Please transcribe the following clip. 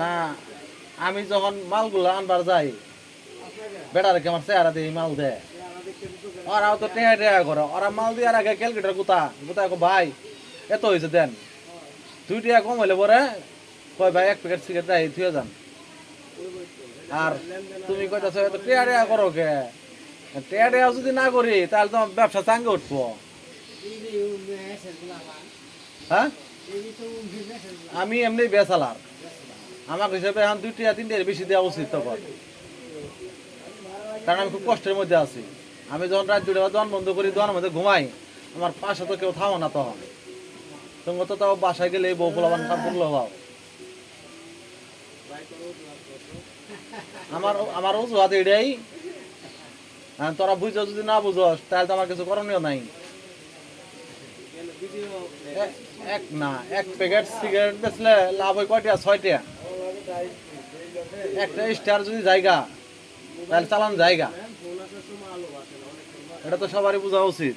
না আমি যখন মালগুলো আনবার যাই বেটারে আমার চেহারা দিয়ে মাল দেয় ওরাও তো টেহা টেহা করে। ওরা মাল দিয়ে আগে ক্যালকুলেটার গুতা গুতা ভাই এত হয়েছে দেন। দুই টাকা কম হইলে পরে কয় ভাই এক প্যাকেট সিগারেট রাই থুয়ে যান। আর তুমি কইতাছ এত টেহা টেহা করো কে? টেহা টেহা যদি না করি তাহলে তোমার ব্যবসা চাঙ্গে উঠবো। হ্যাঁ? আমি এমনি বেসালার আমার হিসাবে এখন দুই টিয়া তিনটে বেশি দেওয়া উচিত তখন। কারণ আমি খুব কষ্টের মধ্যে আছি। আমি যখন রাত দুটো দোকান বন্ধ করি, দোকানের মধ্যে ঘুমাই, আমার পাশে তো কেউ থামো না তখন। তুমি তো তাও বাসায় গেলে বউ পোলাবান কাম করল হও আমার আমার অজুহাত এটাই। আর তোরা বুঝো, যদি না বুঝোস, তাহলে তো আমার কিছু করণীয় নাই। এক না, এক প্যাকেট সিগারেট বেচলে লাভ হয় কয়টা? ছয়টা। একটা স্টার যদি জায়গা, তাহলে চালান জায়গা। এটা তো সবারই বোঝা উচিত।